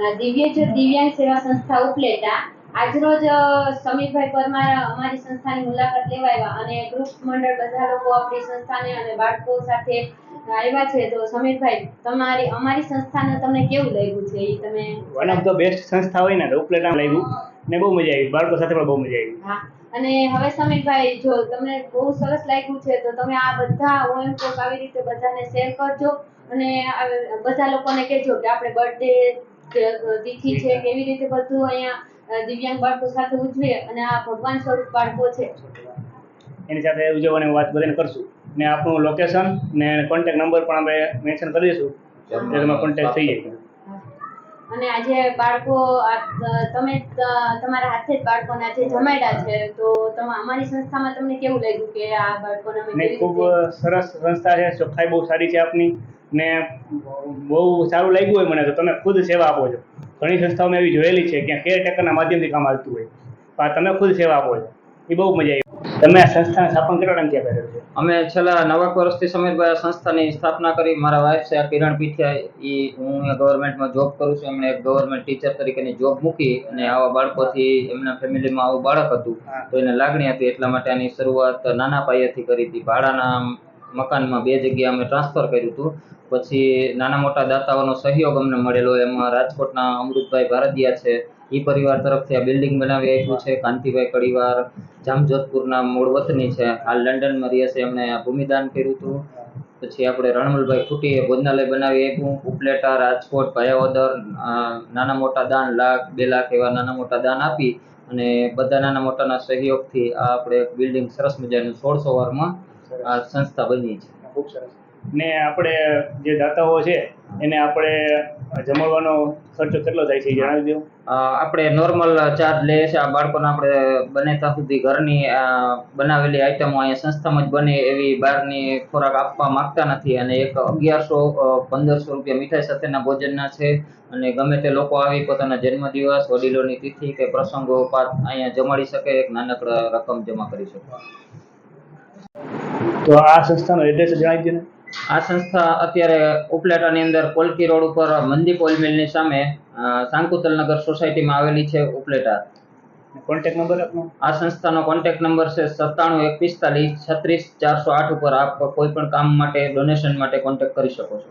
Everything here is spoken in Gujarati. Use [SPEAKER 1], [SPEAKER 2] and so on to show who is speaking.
[SPEAKER 1] અ, દિવ્ય જ દિવ્યાંગ સેવા સંસ્થા ઉપલેટા આજરોજ સમીરભાઈ પરમાર અમારી સંસ્થાની મુલાકાત લેવા આવ્યા અને ગ્રુપ મંડળ બધા લોકો આપણી સંસ્થાને અને બાળકો સાથે આવ્યા છે. તો સમીરભાઈ તમારી અમારી સંસ્થાને તમને કેવું લાગ્યું છે? એ તમે
[SPEAKER 2] વન ઓફ ધ બેસ્ટ સંસ્થા હોય ને ઉપલેટા લાગ્યું. ને બહુ મજા આવી. બાળકો સાથે પણ બહુ મજા આવી.
[SPEAKER 1] હા. અને હવે સમીરભાઈ જો તમને બહુ સરસ લાગ્યું છે તો તમે આ બધા ઓએમ કોક આવી રીતે બધાને શેર કરજો અને બધા લોકોને કહેજો કે આપણે બર્થડે તિથિ છે કેવી રીતે બધું અહીંયા દિવ્યાંગ બાળકો સાથે ઉજવે અને આ ભગવાન સ્વરૂપ બાળકો છે.
[SPEAKER 2] એની સાથે ઉજવવાની વાત બધાને કરશું. ને આપણું લોકેશન ને કોન્ટેક્ટ નંબર પણ આપણે મેન્શન કરી દઈશું. એટલે તમે કોન્ટેક્ટ થઈ જાય.
[SPEAKER 1] અને આજે બાળકો તમે તમારા હાથે જ બાળકોને આજે જમાડ્યા છે. તો તમે અમારી સંસ્થામાં તમને કેવું લાગ્યું કે આ બાળકોને અમે
[SPEAKER 2] ખૂબ સરસ સંસ્થા છે. ચોખ્ખાઈ બહુ સારી છે આપની. ને બહુ સારું લાગ્યું હોય મને તો તમે ખુદ સેવા આપો છો. ઘણી સંસ્થાઓ મેં એવી જોયેલી છે કે કેર ટેકરના માધ્યમથી કામ આવતું હોય. પણ તમે ખુદ સેવા આપો છો. એ બહુ મજા આવી. તમે આ સંસ્થાને સ્થાપન કેટલા ટાઈમથી આપેલું છે?
[SPEAKER 3] અમે છેલ્લા નવાક વર્ષથી સમીરભાઈ આ સંસ્થાની સ્થાપના કરી. મારા વાઇફ છે કિરણ પીઠિયા. એ હું ગવર્મેન્ટમાં જોબ કરું છું. એમણે એક ગવર્મેન્ટ ટીચર તરીકેની જોબ મૂકી અને આવા બાળકોથી એમના ફેમિલીમાં આવું બાળક હતું. તો એને લાગણી હતી એટલા માટે આની શરૂઆત નાના પાયેથી કરી હતી. ભાડાના મકાનમાં બે જગ્યાએ અમે ટ્રાન્સફર કર્યું હતું. પછી નાના મોટા દાતાઓનો સહયોગ અમને મળેલો. એમાં રાજકોટના અમૃતભાઈ ભારતીયા છે. એ પરિવાર તરફથી આ બિલ્ડિંગ બનાવી આપ્યું છે. કાંતિભાઈ કડીવાર, જામજોધપુરના મૂળ વતની છે. હાલ લંડનમાં રહે છે. એમણે આ ભૂમિદાન કર્યું હતું. પછી આપણે રણમલભાઈ ખૂટીએ ભોજનાલય બનાવી આપ્યું. ઉપલેટા, રાજકોટ, ભાયાવદર નાના મોટા દાન લાખ, બે લાખ એવા નાના મોટા દાન આપી અને બધા નાના મોટાના સહયોગથી આ આપણે બિલ્ડિંગ સરસ મજાનું સોળસો વારમાં સંસ્થા બની છે
[SPEAKER 2] ખૂબ સરસ. ને આપણે જે દાતાઓ છે એને આપણે જમાડવાનો ખર્ચો કેટલો થાય છે જણાવી દો?
[SPEAKER 3] આપણે નોર્મલ ચાર્જ લઈએ છીએ આ બાળકોને આપણે બને ત્યાં સુધી ઘરની બનાવેલી આઈટમો અહીંયા સંસ્થામાં જ બને એવી બહારની ખોરાક આપવા માંગતા નથી. અને એક અગિયારસો પંદરસો રૂપિયા મીઠાઈ સાથેના ભોજનના છે. અને ગમે તે લોકો આવી પોતાના જન્મદિવસ વડીલોની તિથિ કે પ્રસંગો પાત અહીંયા જમાડી શકે એક નાનકડા રકમ જમા કરી શકે.
[SPEAKER 2] તો આ સંસ્થાનો એડ્રેસ જણાવી દો ને?
[SPEAKER 3] આ સંસ્થા અત્યારે ઉપલેટાની અંદર પોલકી રોડ ઉપર મંદીપ ઓઇલ મિલની સામે સાંકુતલ નગર સોસાયટીમાં આવેલી છે ઉપલેટા.
[SPEAKER 2] કોન્ટેક્ટ નંબર આપનો?
[SPEAKER 3] આ સંસ્થાનો કોન્ટેક્ટ નંબર છે સત્તાણું એક પિસ્તાલીસ છત્રીસ ચારસો આઠ ઉપર આપ કોઈ પણ કામ માટે ડોનેશન માટે કોન્ટેક કરી શકો છો.